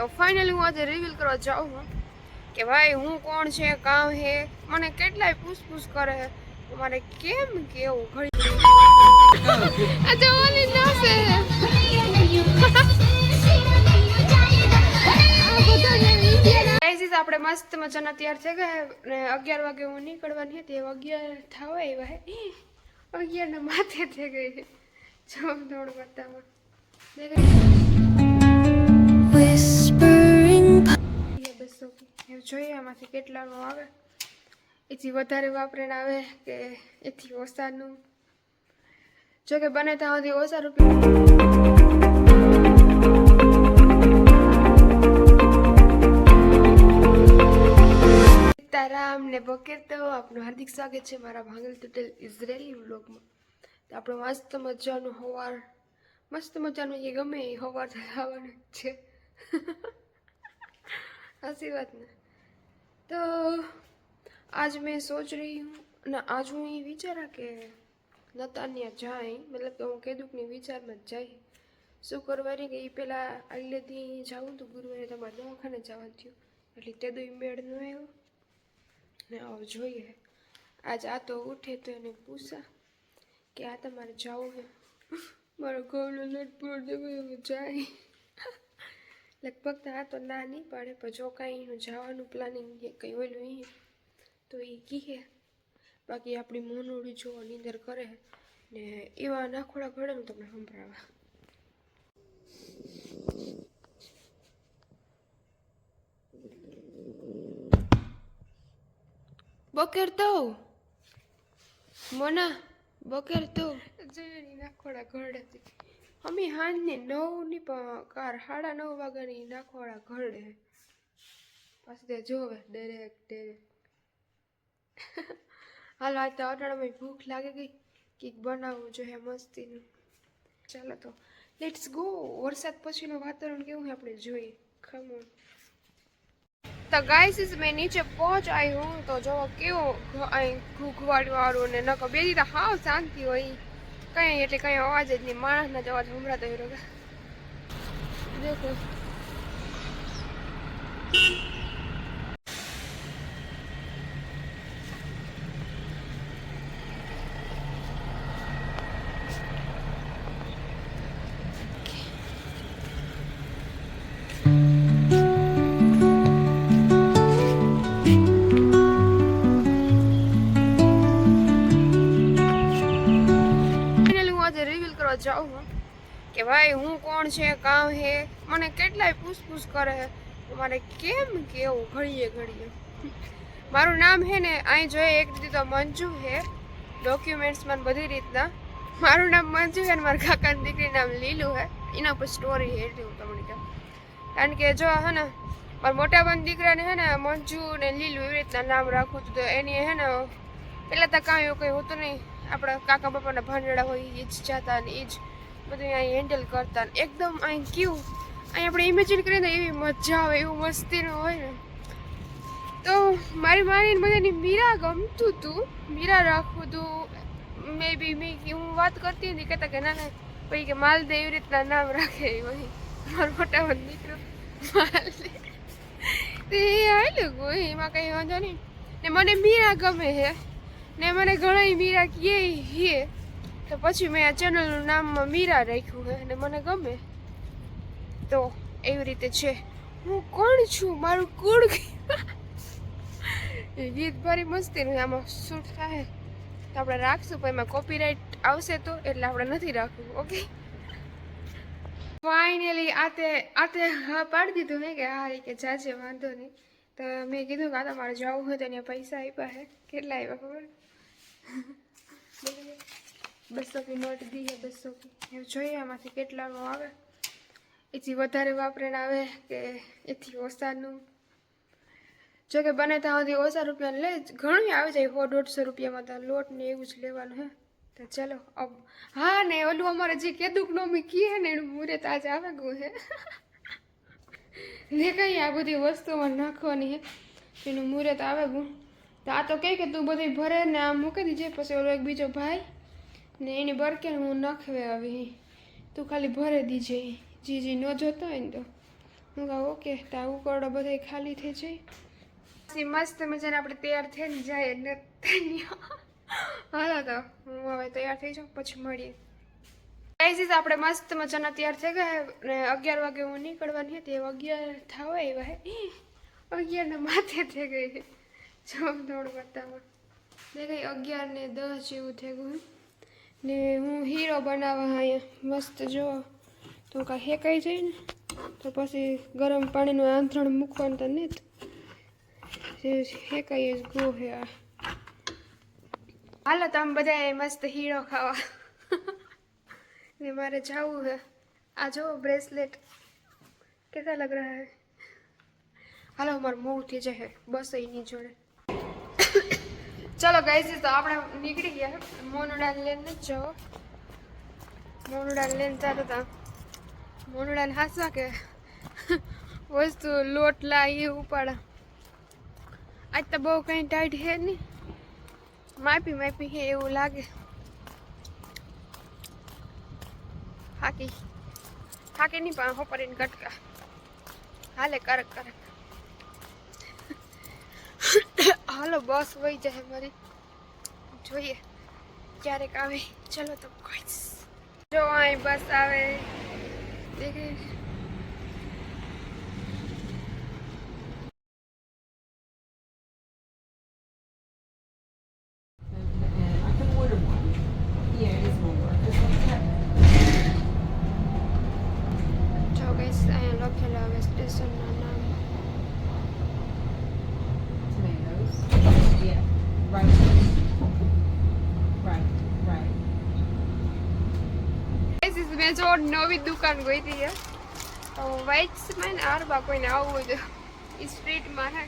તો ફાઇનલી હું આજે રિવીલ કરવા જાઉં છું કે ભાઈ હું કોણ છે કામ હે મને કેટલાય પૂછપૂછ કરે તો મારે કેમ કેવું ઘડી આ તો ઓલી નાસે ગાઈઝ આપણે મસ્ત મજાના તૈયાર થઈ ગયા ને અગિયાર વાગે હું નીકળવાની હતી હવે અગિયાર થવા આવ્યા હે અગિયાર ને માથે થઈ ગઈ છે જોમ દોડ બતાવવા બસો જોઈએ આમાંથી કેટલાનું આવે. એથી વધારે વાપરીને આવે કે એથી ઓછાનું. જો કે બને ત્યાં સુધી ઓછા રૂપિયા. સીતારામ ને બકેર તો આપનું હાર્દિક સ્વાગત છે મારા ભાંગલ તુટેલ ઇઝરાયેલી વ્લોગમાં. તો આપણો મસ્ત મજાનું હોવાર. મસ્ત મજાનું એ ગમે એ હોવાર થવાનું છે. હસી વાત ને તો આજ मैं सोच रही हूँ ના આજ હું એ વિચારા કે નતાન્યા જાય મતલબ કે હું કીધું કે વિચારમાં જ જાય શુક્રવારે કે એ પહેલાં આગલે દી જાઉં તો ગુરુવારે તમારે દવાખાને જવાનું થયું એટલે તે દો મેળ ન આવ્યો ને આવો જોઈએ આજ આ તો ઉઠે તો એને પૂછા કે આ તમારે જવું હે મારો ઘઉંનો લોટ પૂરો દેવો જાય લગભગ તો આ તો ના નહીં પાડે પણ જો કાંઈ એનું જવાનું પ્લાનિંગ કંઈ ઓલું એ તો એ કહે. બાકી આપણી મોનોડી જો નીંદર કરે ને એવા નાખોડા ઘડે ને તમને સંભળાવા. બકેર તો. મોના બકેર તો. જોઈ નાખોડા ઘરડે અમે હાંજને નવ ની પણ કાર સાડા નવ વાગ્યાની નાખોડા ઘરડે પાછી તે જોવે ડેરેક ડેરેક હાલો આજ તો અટાણામાં ભૂખ લાગી ગઈ કંઈક બનાવવું જોઈએ મસ્તીનું ચાલો તો લેટ્સ ગો વરસાદ પછીનું વાતાવરણ કેવું છે આપણે જોઈએ ખમણ તો ગાઈસ મેં નીચે પહોંચ આવી હું તો જો કેવો અહીં ઘૂઘવાડ વાળું ને નકો બે દીધા હાવ શાંતિ હોય કઈ એટલે કઈ અવાજ જ નહીં. માણસના જ અવાજ સંભળાતો હોય રોગા દેખો જાઉં, હું. કે ભાઈ, હું કોણ છે કામ હે? મને કેટલાય પૂછપૂછ કરે તો મારે કેમ કેવું? ઘડીએ ઘડીએ. મારું નામ હે ને, અહીં જોઈએ એક રીતે તો મંજુ હે. ડોક્યુમેન્ટ્સમાં બધી રીતના. મારું નામ મંજુ હે ને, મારા કાકાની દીકરી નામ લીલું હે. એના પર સ્ટોરી હે હું તમને કહું. કારણ કે જો, હે ને, મારા મોટા દીકરાને હે ને મંજુ ને લીલું એવી રીતના નામ હતું, તો એની હે ને પહેલાં તો કાંઈ એવું કંઈ હોતું નહીં. આપણા કાકા બાપાના ભાંડડા હોય એ જ જાતા ને એ જ બધું અહીં હેન્ડલ કરતા ને એકદમ અહીં કેવું અહીં આપણે ઇમેજિન કરીએ ને એવી મજા આવે એવું મસ્તીનું હોય ને તો મારી મારી બધાની મીરા ગમતું હતું મીરા રાખવું હતું મે બી મેં હું વાત કરતી હતી કહેતા કે ના ના પછી કે માલદે એવી રીતના નામ રાખે એ વહી મારો મોટા ભાઈ દીકરો માલદે તે એ આવેલું કોઈ એમાં કંઈ વાંધો નહીં ને મને મીરા ગમે છે ને મને ઘણા મીરા કહે હે તો પછી મેં આ ચેનલનું નામ મીરા રાખ્યું છે અને મને ગમે. તો એવી રીતે છે. હું કોણ છું? મારું કુળ ગીત ભારી મસ્તીનું. આમાં શૂટ થાય? તો આપણે રાખશું, પણ એમાં કોપીરાઇટ આવશે તો એટલે આપણે નથી રાખવું ઓકે ફાઇનલી આતે આતે હા પાડી દીધું મેં કે હા કે જાજે વાંધો નહીં. તો મેં કીધું કે તમારે જવું હોય તો ત્યાં પૈસા આપ્યા હે કેટલા આવ્યા ખબર? બસો કી નોટ દી હે બસો કી એવું જોઈએ આમાંથી કેટલાનો આવે. એથી વધારે વાપરીને આવે કે એથી ઓછાનું. જો કે બને ત્યાં સુધી ઓછા રૂપિયા લે ઘણું આવી જાય સો દોઢસો રૂપિયામાં તો લોટ ને એવું જ લેવાનું હે. તો ચાલો હા ને ઓલું અમારે જે કેદુક નોમી કીએ ને, એનું મુહૂર્ત આજે આવે ગયું હે. ને કઈ આ બધી વસ્તુમાં નાખવાની હે એનું મુહૂર્ત આવે ગયું તો આ તો કહે કે તું બધી ભરે ને આમ મૂકી દીજે, પછી ઓલો એક બીજો ભાઈ ને એની બરકે હું નખવે આવી. તું ખાલી ભરે દીજે, જી જી ન જોતો હોય ને તો. હું કહું, ઓકે, તો આ ઉકરડો બધો ખાલી થઈ જાય. પછી મસ્ત મજાને આપણે તૈયાર થઈને જાય ને હાલો તો, હું હવે તૈયાર થઈ જાઉં, પછી મળીએ. ગાઈઝ આપણે મસ્ત મજાના તૈયાર થઈ ગયા ને અગિયાર વાગે હું નીકળવાની હતી અગિયાર થવા આવ્યા હે. અગિયારના માથે થઈ ગઈ જવાબ દોડ કરતામાં દેખાય અગિયાર ને દસ જેવું થઈ ને હું હીરો બનાવવા અહીંયા મસ્ત જો, તો કાંઈ હેકાઈ જાય ને, તો પછી ગરમ પાણીનું આંધણ મૂકવાનું તો નહીં જે. હેકાઈ જ ગો હે આ. હાલો તમે બધા મસ્ત હીરો ખાવા. ને મારે જવું હે. આ જો બ્રેસલેટ. કેસા લગ રહા હે? હાલો, મારું મોડું થઈ જાય બસ એની જોડે. ચલો ગાઈઝ તો આપણે નીકળી ગયા મોનુડાને લઈને જ જાઓ મોનુડાને લઈને જતા હતા મોનુડાને હાસવા કે વસ્તુ લોટ લા એ ઉપાડા આજ તો બહુ કંઈ ટાઈટ હે નહીં માપી માપી હે એવું લાગે થાકી થાકી નહીં પણ હોપરીને કટકા હાલે કરક કરક હાલો, બસ વહી જાય મારી. જોઈએ, ક્યારેક આવે. ચલો તો કોઈ જો અહીં બસ આવે. દેખે મેં જો નવી દુકાન ગઈ હતી હે. તો વાઇટ્સમાં ને આરબા કોઈને આવવું હોય તો એ સ્ટ્રીટમાં હે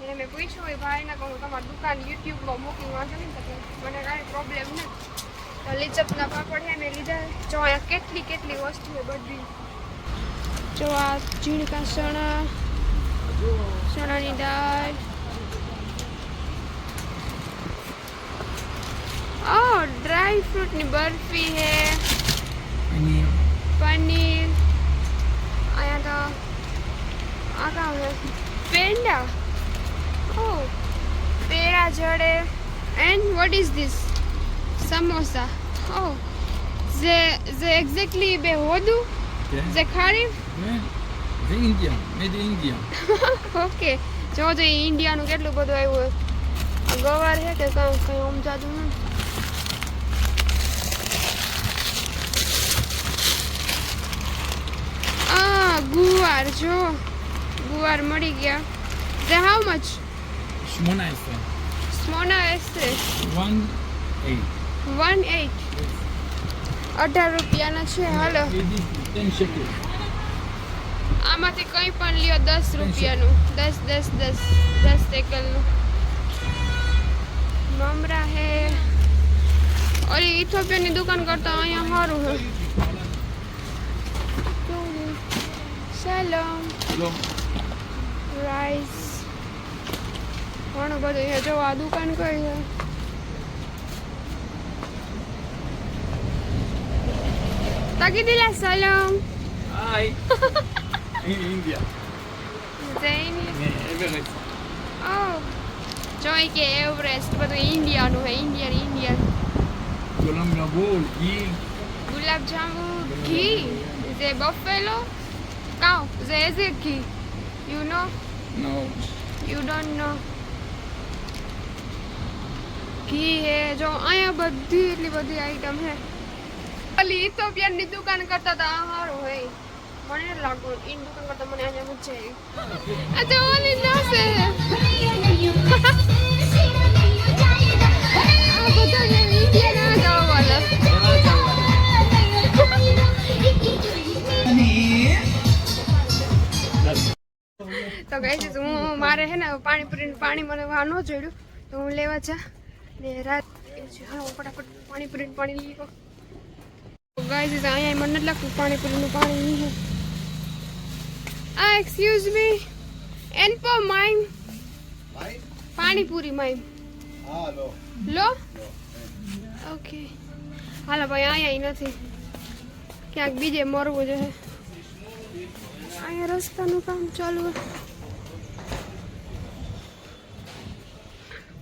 એને મેં પૂછ્યું હોય ભાઈને કહું તમારી દુકાન યુટ્યુબમાં મૂકી વાંધો નહીં તો કે મને કાંઈ પ્રોબ્લેમ નહીં તો લીચપના પાપડ હે મેં લીધા જો અહીંયા કેટલી કેટલી વસ્તુ છે બધી જો આ ઝીણકા ચણા ચણાની દાળ ઓ ડ્રાય ફ્રૂટની બરફી હે પનીર પનીર અહીંયા તો આ કામ પેંડા ઓ પેડા જડે and what is this samosa ઓ જે જે એક્ઝેક્ટલી બે હોદું જે ખારી ને the India made in India. Okay જો જો એ ઇન્ડિયાનું કેટલું બધું આવ્યું? ગવાર છે કે કાં કંઈ સમજાતું નથી गुवार जो गुवार मड़ी गया दे हाउ मच स्मोना एस स्मोना एस 18 18 yes. अठार रुपया ना छे हेलो आमाते कहीं पण लियो 10 रुपया नु 10 10 10 10 एकल नु मामरा है और ये इथोपिया ने दुकान करता है यहाँ हारू है સલામ રાઈસ ઘણું બધું છે. જો આ દુકાન કઈ છે? તાકી દિલા સલામ હાય ઇન ઇન્ડિયા જૈન ઓ જોઈ કે એવરેસ્ટ બધું ઇન્ડિયાનું હે ઇન્ડિયન ઇન્ડિયન ગુલાબ જાંબુ ઘી. ગુલાબ ઘી. જે buffalo કાઉ જે is it ghee you know No you don't know ghee hey જો અહીંયા બધી એટલી બધી આઈટમ હે ઓલી ઇથોપિયનની દુકાન કરતા તો આ સારું હે મને નથી લાગતું ઈન દુકાન કરતા મને અહીંયા મજા આવી આ તો ઓલી નાસે હે આ બધા જે ઇન્ડિયન આ જવાવાલા તો કહી દીધું હું મારે છે ને પાણીપુરી પાણી મને આ ન જોડ્યું. તો હું લેવા જા. ને રાત ફટાફટ પાણીપુરી પાણી લઈ ગયો ગાય દીધું અહીંયા મને નથી લાગતું પાણીપુરીનું પાણી નહીં હે આ એક્સક્યુઝ મી એન એનપો માઈમ પાણીપુરી માઈમ લો. ઓકે. હાલો ભાઈ અહીંયા નથી. ક્યાંક બીજે મરવું જોઈએ અહીંયા રસ્તાનું કામ ચાલુ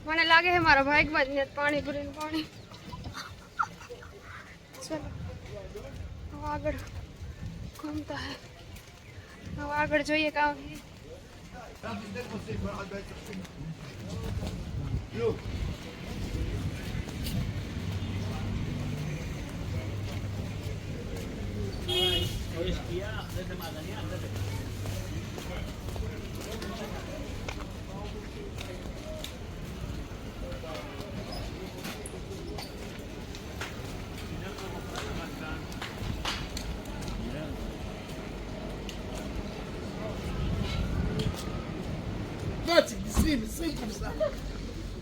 મને લાગે છે મારા ભાગમાં જ પાણી ભરીને પાણી ચલો આગળ ઘૂમતા હે હવે આગળ જોઈએ કામ Yeah, desde Madrid, desde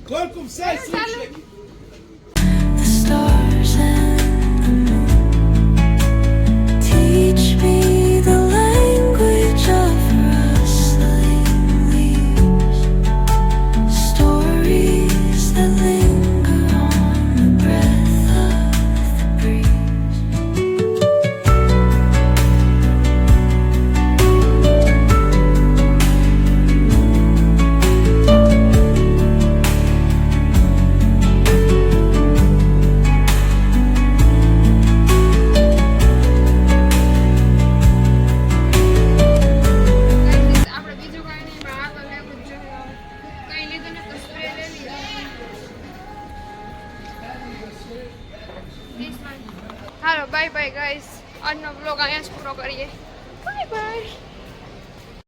Qual sen su içmek.